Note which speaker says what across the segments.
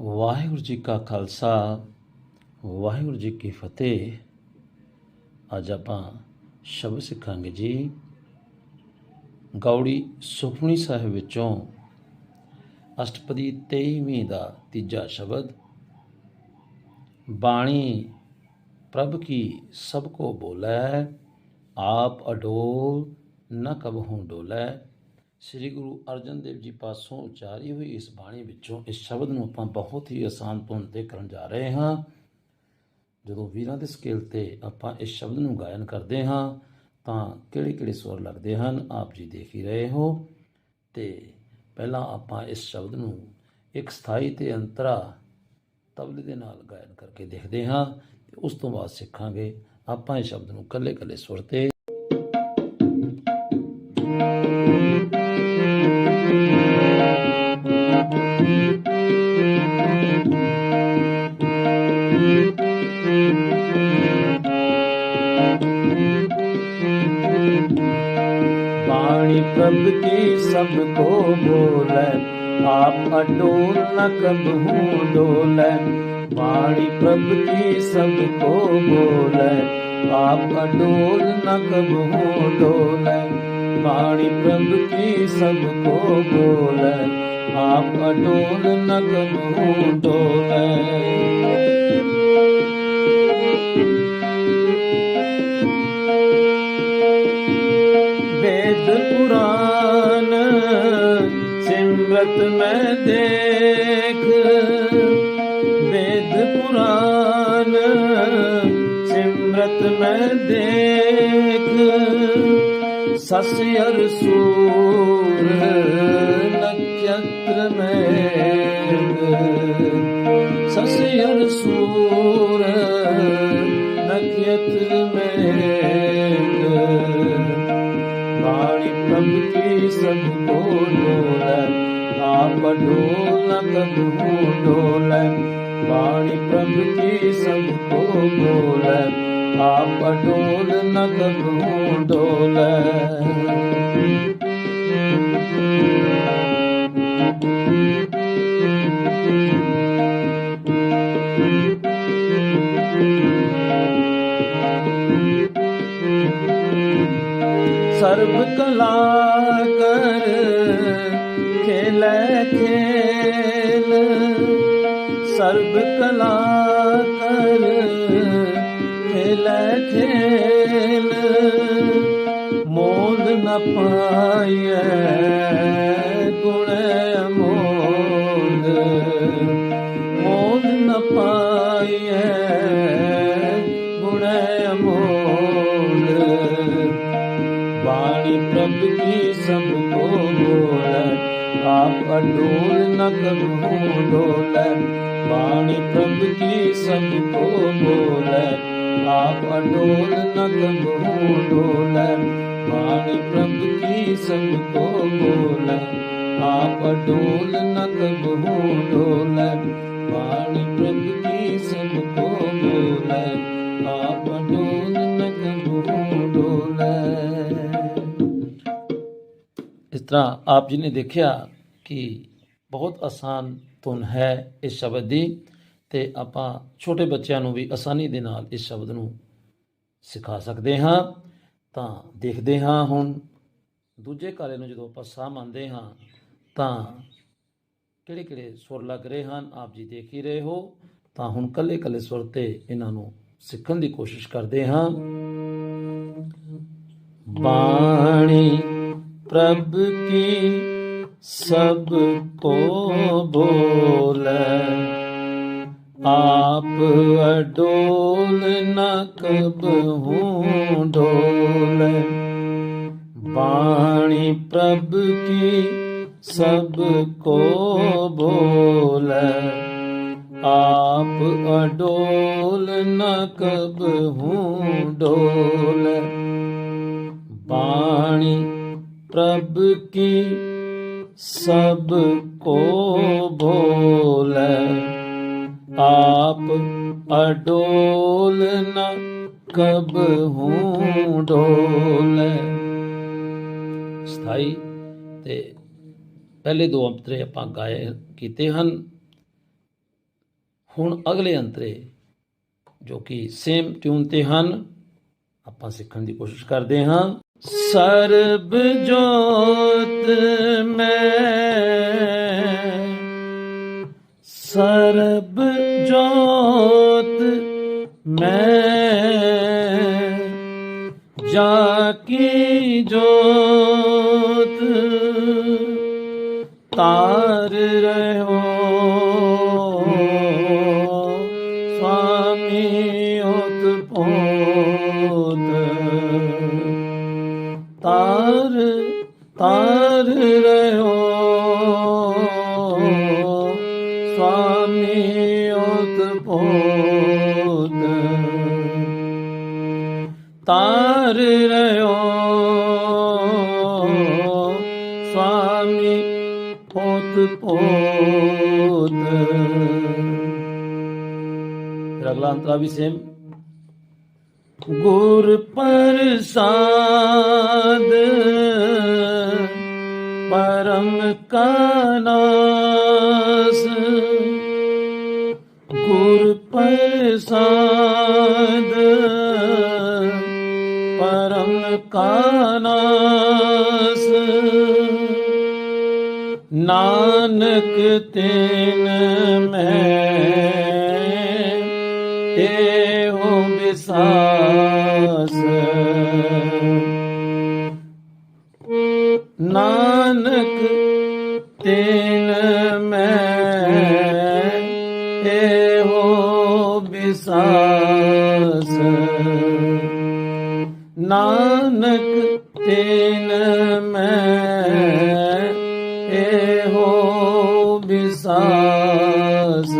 Speaker 1: ਵਾਹਿਗੁਰੂ ਜੀ ਕਾ ਖਾਲਸਾ, ਵਾਹਿਗੁਰੂ ਜੀ ਕੀ ਫਤਿਹ। ਅੱਜ ਆਪਾਂ ਸ਼ਬਦ ਸਿੱਖਾਂਗੇ ਜੀ। ਗੌੜੀ ਸੁਖਮਨੀ ਸਾਹਿਬ ਵਿੱਚੋਂ ਅਸ਼ਟਪਦੀ 23ਵੀਂ ਦਾ ਤੀਜਾ ਸ਼ਬਦ, ਬਾਣੀ ਪ੍ਰਭ ਕੀ ਸਭ ਕੋ ਬੋਲੇ, ਆਪ ਅਡੋਲ ਨ ਕਬਹੂ ਡੋਲੇ। ਸ੍ਰੀ ਗੁਰੂ ਅਰਜਨ ਦੇਵ ਜੀ ਪਾਸੋਂ ਉਚਾਰੀ ਹੋਈ ਇਸ ਬਾਣੀ ਵਿੱਚੋਂ ਇਸ ਸ਼ਬਦ ਨੂੰ ਆਪਾਂ ਬਹੁਤ ਹੀ ਆਸਾਨ ਧੁਨ ਤੇ ਕਰਨ ਜਾ ਰਹੇ ਹਾਂ। ਜਦੋਂ ਵੀਰਾਂ ਦੇ ਸਕੇਲ ਤੇ ਆਪਾਂ ਇਸ ਸ਼ਬਦ ਨੂੰ ਗਾਇਨ ਕਰਦੇ ਹਾਂ, ਤਾਂ ਕਿਹੜੇ ਕਿਹੜੇ ਸੁਰ ਲੱਗਦੇ ਹਨ, ਆਪ ਜੀ ਦੇਖ ਹੀ ਰਹੇ ਹੋ। ਤੇ ਪਹਿਲਾਂ ਆਪਾਂ ਇਸ ਸ਼ਬਦ ਨੂੰ ਇੱਕ ਸਥਾਈ ਤੇ ਅੰਤਰਾ ਤਬਲੇ ਦੇ ਨਾਲ ਗਾਇਨ ਕਰਕੇ ਦੇਖਦੇ ਹਾਂ ਤੇ ਉਸ ਤੋਂ ਬਾਅਦ ਸਿੱਖਾਂਗੇ। ਆਪਾਂ ਇਸ ਸ਼ਬਦ ਨੂੰ ਕੱਲੇ ਕੱਲੇ ਸੁਰ ਤੇ
Speaker 2: ਬਾਣੀ ਪ੍ਰਭ ਕੀ ਸਭ ਕੋ ਬੋਲੇ, ਆਪ ਅਡੋਲ ਨ ਕਬਹੂ ਡੋਲੇ। ਬਾਣੀ ਪ੍ਰਭ ਕੀ ਸਭ ਕੋ ਬੋਲੇ, ਆਪ ਅਡੋਲ ਨ ਕਬਹੂ ਡੋਲੇ। ਬਾਣੀ ਪ੍ਰਭ ਕੀ ਸਭ ਕੋ ਬੋਲੇ, ਆਪ ਅਡੋਲ ਨ ਕਬਹੂ ਡੋਲੇ। ਪੁਰਾਨ ਸਿਮਰਤ ਮੈਂ ਦੇਖ। ਵੇਦ ਪੁਰਾਨ, ਸਿਮਰਤ ਮੈਂ ਦੇਖ। ਸਸ ਅਰ ਸੂਰ ਨਖਤਰ ਮੈਂ ਸਸ ਅਰ ਸੂਰ की सबको डोल आप डोल कबू डोल वाणी प्रभु की सबको बोल आप डोल न कबू डोल सर्व ਸਰਬ ਕਲਾ ਕਰ ਮਿਲੈ ਖੇਲ। ਮੋਲ ਨ ਪਾਈਐ ਗੁਣ ਅਮ ਅਡੋਲ ਨ ਕਰੂੰ ਡੋਲੇ, ਬਾਣੀ ਪ੍ਰਭ ਕੀ ਸਭ ਕੋ ਬੋਲੇ ਆਪ ਅਡੋਲ ਨ ਕਰੂੰ ਡੋਲੇ, ਬਾਣੀ ਪ੍ਰਭ ਕੀ ਸਭ ਕੋ ਬੋਲੇ ਆਪ ਅਡੋਲ ਨ ਕਰੂੰ ਡੋਲੇ, ਬਾਣੀ ਪ੍ਰਭ ਕੀ ਸਭ ਕੋ ਬੋਲੇ ਆਪ ਅਡੋਲ ਨ ਕਰੂੰ ਡੋਲੇ।
Speaker 1: ਇਸ ਤਰ੍ਹਾਂ ਆਪ ਜੀ ਨੇ ਦੇਖਿਆ ਕਿ ਬਹੁਤ ਆਸਾਨ ਧੁਨ ਹੈ ਇਸ ਸ਼ਬਦ ਦੀ ਤੇ ਆਪਾਂ ਛੋਟੇ ਬੱਚਿਆਂ ਨੂੰ ਵੀ ਆਸਾਨੀ ਦੇ ਨਾਲ ਇਸ ਸ਼ਬਦ ਨੂੰ ਸਿਖਾ ਸਕਦੇ ਹਾਂ। ਤਾਂ ਦੇਖਦੇ ਹਾਂ ਹੁਣ। ਦੂਜੇ ਕਾਰੇ ਨੂੰ ਜਦੋਂ ਆਪਾਂ ਸਾਹ ਮੰਨਦੇ ਹਾਂ, ਤਾਂ ਕਿਹੜੇ ਕਿਹੜੇ ਸੁਰ ਲੱਗ ਰਹੇ ਹਨ, ਆਪ ਜੀ ਦੇਖ ਹੀ ਰਹੇ ਹੋ। ਤਾਂ ਹੁਣ ਕੱਲੇ ਕੱਲੇ ਸੁਰ ਤੇ ਇਹਨਾਂ ਨੂੰ ਸਿੱਖਣ ਦੀ ਕੋਸ਼ਿਸ਼ ਕਰਦੇ ਹਾਂ।
Speaker 2: ਬਾਣੀ ਪ੍ਰਭ ਕੀ ਸਭ ਕੋ ਬੋਲੇ। ਆਪ ਅਡੋਲ ਨ ਕਬ ਹੂੰ ਢੋਲੇ। ਬਾਣੀ ਪ੍ਰਭ ਕੀ ਸਭ ਕੋ ਬੋਲੇ। ਆਪ ਅਡੋਲ ਨ ਕਬ ਹੂੰ ਢੋਲੇ। ਬਾਣੀ ਪ੍ਰਭ ਕੀ ਸਭ ਕੋ ਬੋਲੇ, ਆਪ ਅਡੋਲ ਨ ਕਬ ਹੂੰ ਡੋਲੇ।
Speaker 1: ਸਥਾਈ ਤੇ ਪਹਿਲੇ ਦੋ ਅੰਤਰੇ ਆਪਾਂ ਗਾਏ ਕੀਤੇ ਹਨ। ਹੁਣ ਅਗਲੇ ਅੰਤਰੇ, ਜੋ ਕਿ ਸੇਮ ਟਿਊਨ ਤੇ ਹਨ, ਆਪਾਂ ਸਿੱਖਣ ਦੀ ਕੋਸ਼ਿਸ਼ ਕਰਦੇ ਹਾਂ।
Speaker 2: ਸਰਬ ਜੋਤ ਮੈਂ ਸਰਬ ਜੋਤ ਮੈਂ ਜਾ ਕੀ ਜੋਤ ਤਾਰ ਰਹੋ ਸੁਆਮੀ ਉਤਪੋਤ ਤਾਰ ਰਹੋ ਸੁਆਮੀ ਪੋਤ
Speaker 1: ਫਿਰ ਅਗਲਾ ਅੰਤਰਾ ਵੀ ਸੇਮ
Speaker 2: ਗੁਰ ਪ੍ਰਸਾਦ, ਪਰਮ ਕਾਨਾਸ ਗੁਰ ਪ੍ਰਸਾਦ ਪਰਮ ਕਾਨਾਸ। ਨਾਨਕ ਤੈਨ ਮੈਂ ਇਹੋ ਵਿਸਾਸ। ਨਾਨਕ ਤੈਨ ਮੈਂ ਇਹੋ ਵਿਸਾਸ। ਨਾਨਕ ਤੈਨ ਮੈਂ ਇਹੋ ਵਿਸਾਸ।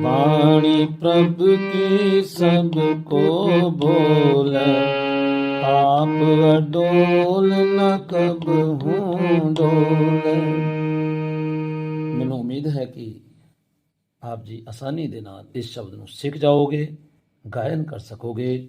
Speaker 2: ਬਾਣੀ ਪ੍ਰਭ ਕੀ ਸਭ ਕੋ ਬੋਲ, ਆਪ ਅਡੋਲ ਨ ਕਬ ਹੂੰ ਡੋਲ।
Speaker 1: ਮੈਨੂੰ ਉਮੀਦ ਹੈ ਕਿ ਆਪ ਜੀ ਆਸਾਨੀ ਦੇ ਨਾਲ ਇਸ ਸ਼ਬਦ ਨੂੰ ਸਿੱਖ ਜਾਓਗੇ, ਗਾਇਨ ਕਰ ਸਕੋਗੇ।